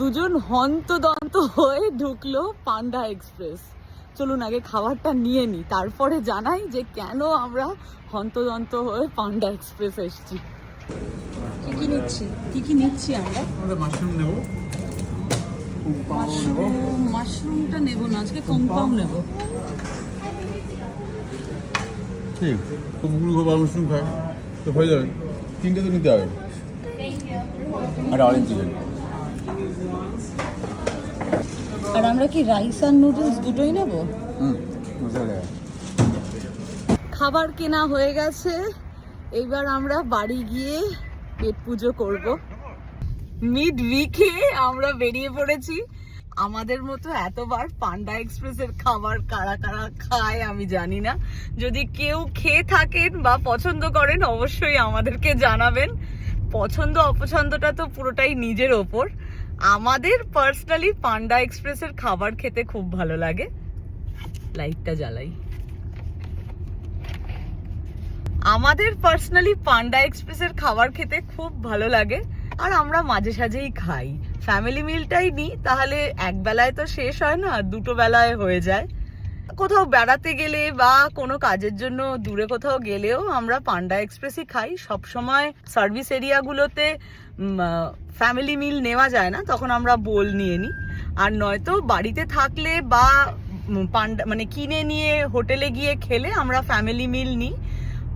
দুজন হন্তদন্ত হয়ে ঢুকলো পান্ডা এক্সপ্রেস। চলুন আগে খাবারটা নিয়ে নিই তারপরে জানাই যে কেন আমরা হন্তদন্ত হয়ে পান্ডা এক্সপ্রেস এসেছি। কি কি নিচ্ছি? কি কি নিচ্ছি আমরা? আমরা মাশরুম নেব। মাশরুম মাশরুমটা নেব না আজকে কম্পাউন্ড নেব। ঠিক খুব মাশরুম খায়। তো হয়ে যাবে। তিনটে তো নিতে হবে। আর অরেঞ্জ চিকেন আর আমরা কি রাইস আর নুডলস দুটোই নেব? খাবার কেনা হয়ে গেছে। এইবার আমরা বাড়ি গিয়ে পেট পুজো করব। মিড উইকে আমরা বেরিয়ে পড়েছি। আমাদের মতো এতবার পান্ডা এক্সপ্রেসের খাবার কারা কারা খায় আমি জানি না। যদি কেউ খেয়ে থাকেন বা পছন্দ করেন অবশ্যই আমাদেরকে জানাবেন। পছন্দ অপছন্দটা তো পুরোটাই নিজের ওপর। আমাদের পার্সোনালি পান্ডা এক্সপ্রেসের খাবার খেতে খুব ভালো লাগে। লাইটটা জ্বালাই। আমাদের পার্সোনালি পান্ডা এক্সপ্রেসের খাবার খেতে খুব ভালো লাগে। আর আমরা মাঝে সাঝেই খাই। ফ্যামিলি মিলটাই নিই, তাহলে এক বেলায় তো শেষ হয় না, দুটো বেলায় হয়ে যায়। কোথাও বেড়াতে গেলে বা কোনো কাজের জন্য দূরে কোথাও গেলেও আমরা পান্ডা এক্সপ্রেসই খাই। সব সময় সার্ভিস এরিয়াগুলোতে ফ্যামিলি মিল নেওয়া যায় না, তখন আমরা বোল নিয়ে নিই। আর নয়তো বাড়িতে থাকলে বা পান্ডা মানে কিনে নিয়ে হোটেলে গিয়ে খেলে আমরা ফ্যামিলি মিল নিই।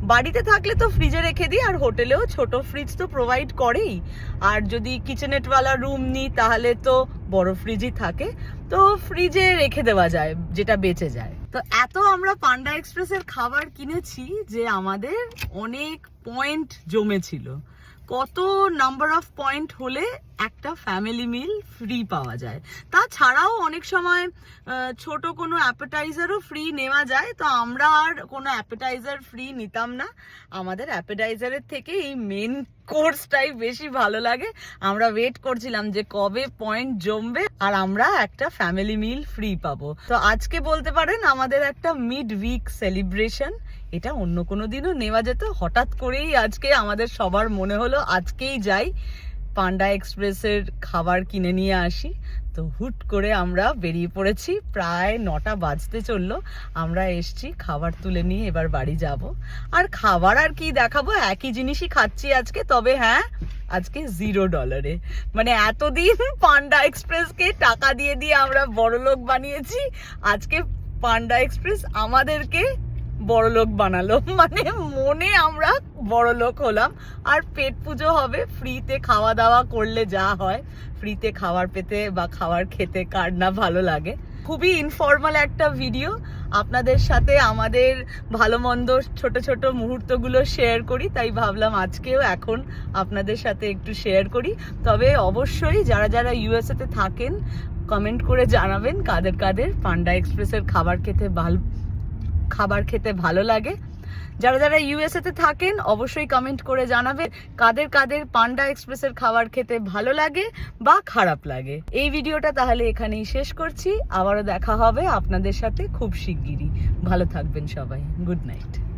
বাড়িতে থাকলে তো ফ্রিজে রেখে দিই, আর হোটেলেও ছোট ফ্রিজ তো প্রোভাইড করেই। আর যদি কিচেনেটওয়ালা রুম নিই, তাহলে তো বড় ফ্রিজই থাকে। তো ফ্রিজে রেখে দেওয়া যায়, যেটা বেঁচে যায়। তো এত আমরা পান্ডা এক্সপ্রেসের খাবার কিনেছি যে আমাদের অনেক পয়েন্ট জমেছিল। কত নাম্বার অফ পয়েন্ট হলে একটা ফ্যামিলি মিল ফ্রি পাওয়া যায়। তাছাড়াও অনেক সময় ছোট কোনো অ্যাপেটাইজারও ফ্রি নেওয়া যায়, তো আমরা আর কোনো অ্যাপেটাইজার ফ্রি নিতাম না। আমাদের অ্যাপেটাইজারের থেকে এই মেন কোর্সটাই বেশি ভালো লাগে। আমরা ওয়েট করছিলাম যে কবে পয়েন্ট জমবে, আর আমরা একটা ফ্যামিলি মিল ফ্রি পাবো। তো আজকে বলতে পারেন আমাদের একটা মিড উইক সেলিব্রেশন এটা অন্য কোনো দিনও নেওয়া যেত। হঠাৎ করেই আজকে আমাদের সবার মনে হলো, আজকেই যাই পান্ডা এক্সপ্রেসের খাবার কিনে নিয়ে আসি। তো হুট করে আমরা বেরিয়ে পড়েছি, প্রায় নটা বাজতে চলল। আমরা এসছি, খাবার তুলে নিয়ে এবার বাড়ি যাব। আর খাবার আর কি দেখাবো, একই জিনিসই খাচ্ছি আজকে, তবে হ্যাঁ আজকে জিরো ডলারে মানে এতদিন পান্ডা এক্সপ্রেসকে টাকা দিয়ে দিয়ে আমরা বড়লোক বানিয়েছি, আজকে পান্ডা এক্সপ্রেস আমাদেরকে বড়লোক বানালো মানে মনে আমরা বড়লোক হলাম। আর পেট পুজো হবে, ফ্রিতে খাওয়া দাওয়া করলে যা হয়। ফ্রিতে খাবার পেতে বা খাবার খেতে কার না ভালো লাগে। খুবই ইনফর্মাল একটা ভিডিও আপনাদের সাথে আমাদের ভালো মন্দ ছোট ছোট মুহূর্তগুলো শেয়ার করি, তাই ভাবলাম আজকেও এখন আপনাদের সাথে একটু শেয়ার করি। তবে অবশ্যই যারা যারা ইউএসএতে থাকেন কমেন্ট করে জানাবেন কাদের কাদের পান্ডা এক্সপ্রেসের খাবার খেতে ভালো খাবার খেতে ভালো লাগে। যারা যারা ইউএসএতে থাকেন, অবশ্যই কমেন্ট করে জানাবে কাদের কাদের পান্ডা এক্সপ্রেসের খাবার খেতে ভালো লাগে বা খারাপ লাগে। এই ভিডিওটা তাহলে এখানেই শেষ করছি। আবারও দেখা হবে আপনাদের সাথে খুব শিগগিরই। ভালো থাকবেন সবাই। Good night.